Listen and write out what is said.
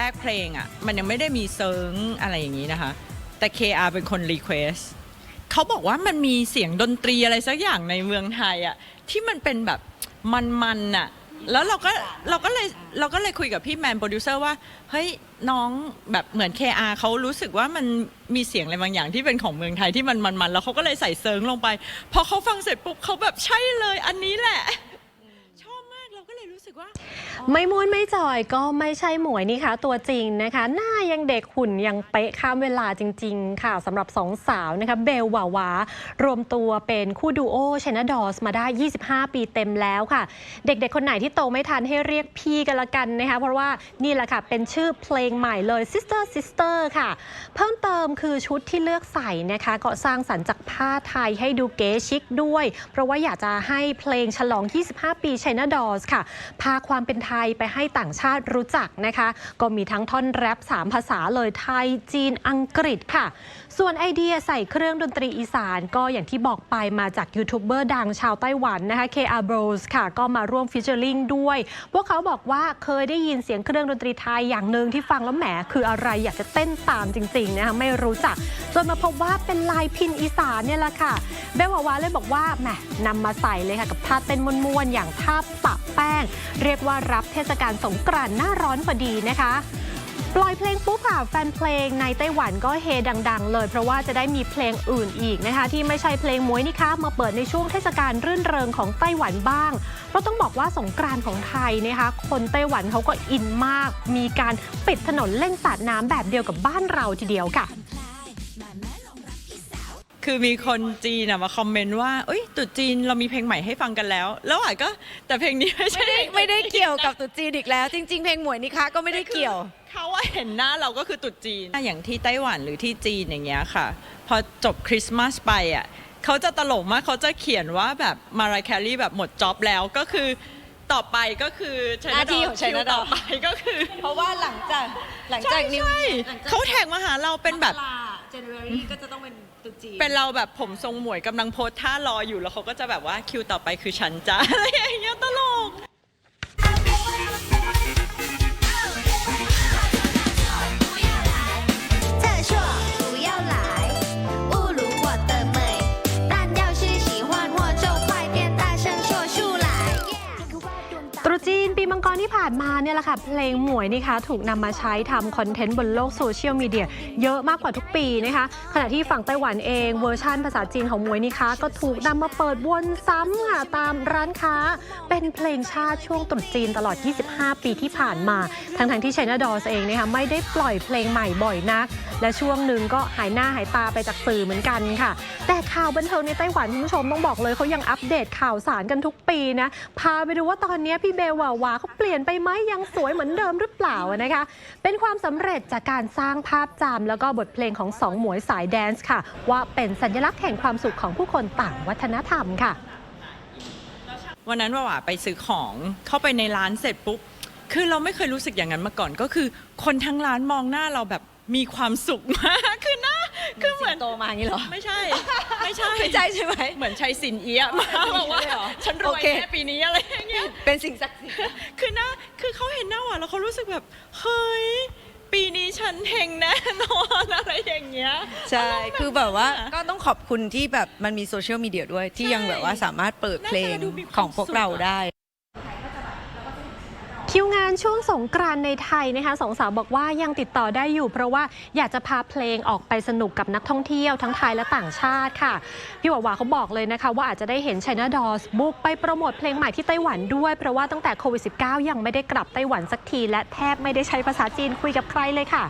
รกเพลงอะ มันยังไม่ได้มีเซิร์งอะไรอย่างนี้นะคะ แต่ KR เป็นคนรีเควสเขาบอกว่ามันมีเสียงดนตรีอะไรสักอย่างในเมืองไทยอะที่มันเป็นแบบมันๆอะแล้วเราก็เราก็เลยเราก็เลยคุยกับพี่แมนโปรดิวเซอร์ว่า เฮ้ยน้องแบบเหมือน KR เขารู้สึกว่ามันมีเสียงอะไรบางอย่างที่เป็นของเมืองไทยที่มันมันๆแล้วเขาก็เลยใส่เซิร์งลงไปพอเขาฟังเสร็จปุ๊บเขาแบบใช่เลยอันนี้แหละ ไม่ม้วนไม่จอยก็ไม่ใช่หมวยนี่คะตัวจริงนะคะ หน้ายังเด็กหุ่นยังเป๊ะข้ามเวลาจริง ๆ ค่ะสำหรับสองสาวนะคะเบลวาวารวมตัวเป็นคู่ดูโอชนดอสมาได้ 25 ปีเต็มแล้วค่ะ เด็กๆ คนไหนที่โตไม่ทันให้เรียกพี่กันละกันนะคะ เพราะว่านี่แหละค่ะเป็นชื่อเพลงใหม่เลย Sister Sister ค่ะ เพิ่มเติมคือชุดที่เลือกใส่นะคะก็สร้างสรรค์จากผ้าไทยให้ดูเก๋ชิคด้วย เพราะว่าอยากจะให้เพลงฉลอง 25 ปี China Dolls ค่ะพาความเป็นไทยไปให้ต่างชาติรู้จักนะคะ ก็มีทั้งท่อนแรป3 ภาษาเลยไทย จีนอังกฤษค่ะ ส่วนไอเดียใส่เครื่องดนตรีอีสานก็อย่างที่บอกไปมาจากยูทูบเบอร์ดังชาวไต้หวันนะคะ KR Bros ค่ะ ก็มาร่วมฟิชเชอร์ลิงด้วย พวกเขาบอกว่าเคยได้ยินเสียงเครื่องดนตรีไทยอย่างหนึ่งที่ฟังแล้วแหมคืออะไรอยากจะเต้นตามจริงๆนะคะไม่รู้จักจนมาพบว่าเป็นลายพินอีสานเนี่ยแหละค่ะเบลวาวาเลยบอกว่าแหมนำมาใส่เลยค่ะกับท่าเต้นมวนๆอย่างท่าปะแป้งเรียกว่ารับเทศกาลสงกรานต์หน้าร้อนพอดีนะคะปล่อยเพลงปุ๊บค่ะแฟนเพลงในไต้หวันก็เฮดัง ๆ เลย เพราะว่าจะได้มีเพลงอื่นอีกนะคะ ที่ไม่ใช่เพลงมวยนี่คะมาเปิดในช่วงเทศกาลรื่นเริงของไต้หวันบ้าง เพราะต้องบอกว่าสงกรานต์ของไทยนะคะ คนไต้หวันเขาก็อินมาก มีการปิดถนนเล่นสาดน้ำแบบเดียวกับบ้านเราทีเดียวค่ะ คือมีคนจีนอะมาคอมเมนต์ว่าเอ้ยตรุ๊จีนเรามีเพลงใหม่ให้ฟังกันแล้ว แล้วอะก็แต่เพลงนี้ไม่ใช่ไม่ได้ไม่ได้เกี่ยวกับตุ๊จีนอีกแล้ว จริง ๆ เพลงหมวยนิคะก็ไม่ได้เกี่ยว เขาว่าเห็นหน้าเราก็คือตรุ๊จีนอย่างที่ไต้หวันหรือที่จีนอย่างเงี้ยค่ะ พอจบคริสต์มาสไปอะเขาจะตลกมากเขาจะเขียนว่าแบบมารายแครี่แบบหมดจ็อบแล้วก็คือต่อไปก็คือ China หน้าที่ของ Doll China คิวต่อ Doll ไปก็คือ เพราะว่าหลังจากหลังใช่จากนิวใช่เขาแท็กมาหาเราเป็นแบบเจน January ก็จะต้องเป็นตุ๊จีนเป็นเราแบบผมทรงหมวยกำลังโพสท่ารออยู่แล้วเขาก็จะแบบว่าคิวต่อไปคือฉันจ้าอะไรอย่างเงี้ยตลก จีนที่ผ่านมาเนี่ยแหละค่ะ เพลงหมวยนี่คะถูกนำมาใช้ทำคอนเทนต์บนโลกโซเชียลมีเดียเยอะมากกว่าทุกปีนะคะ ขณะที่ฝั่งไต้หวันเองเวอร์ชั่นภาษาจีนของหมวยนี่คะ ก็ถูกนำมาเปิดวนซ้ำค่ะตามร้านค้า เป็นเพลงชาติช่วงตรุษจีนตลอด 25 ปีที่ผ่านมา ทั้งๆที่ China Dolls เองนะคะไม่ได้ปล่อยเพลงใหม่บ่อยนัก และช่วงหนึ่งก็หายหน้าหายตาไปจากสื่อเหมือนกันค่ะ แต่ข่าวบันเทิงในไต้หวันคุณผู้ชมต้องบอกเลยเขายังอัปเดตข่าวสารกันทุกปีนะพาไปดูว่าตอนนี้พี่เบลวาวาเขาเปลี่ยนไปไหมยังสวยเหมือนเดิมหรือเปล่านะคะ เป็นความสำเร็จจากการสร้างภาพจำแล้วก็บทเพลงของสองหมวยสายแดนซ์ค่ะ ว่าเป็นสัญลักษณ์แห่งความสุขของผู้คนต่างวัฒนธรรมค่ะ วันนั้นว่าว่าไปซื้อของเข้าไปในร้านเสร็จปุ๊บ คือเราไม่เคยรู้สึกอย่างนั้นมาก่อนก็คือ คนทั้งร้านมองหน้าเราแบบมีความสุขมากคือหน้าคือเหมือนโตมาอย่างนี้เหรอ ไม่ใช่ไม่ ใช่ ไม่ใช่ใช่ไหม เหมือนชัยสินเอียะมาบอกว่าใช่เหรอฉันรวยโอเค แค่ปีนี้อะไรอย่างเงี้ย เป็นสิ่งศักดิ์สิทธิ์ คือหน้าคือเขาเห็นหน้าหวานแล้วเขารู้สึกแบบ เฮ้ย ปีนี้ฉันเฮงแน่นอนอะไรอย่างเงี้ย ใช่ คือแบบว่านั้นน่ะก็ต้องขอบคุณที่แบบมันมีโซเชียลมีเดียด้วยที่ยังแบบว่าสามารถเปิดเพลงหน้าตาดูมีความของพวกเราสุขอะได้ คิวงานช่วงสงกรานในไทยนะคะสองสาวบอกว่ายังติดต่อได้อยู่ เพราะว่าอยากจะพาเพลงออกไปสนุกกับนักท่องเที่ยวทั้งไทยและต่างชาติค่ะ พี่หวาวาเขาบอกเลยนะคะ ว่าอาจจะได้เห็นไชน่าดอสบุกไปโปรโมทเพลงใหม่ที่ไต้หวันด้วย เพราะว่าตั้งแต่โควิด -19 ยังไม่ได้กลับไต้หวันสักที และแทบไม่ได้ใช้ภาษาจีนคุยกับใครเลยค่ะ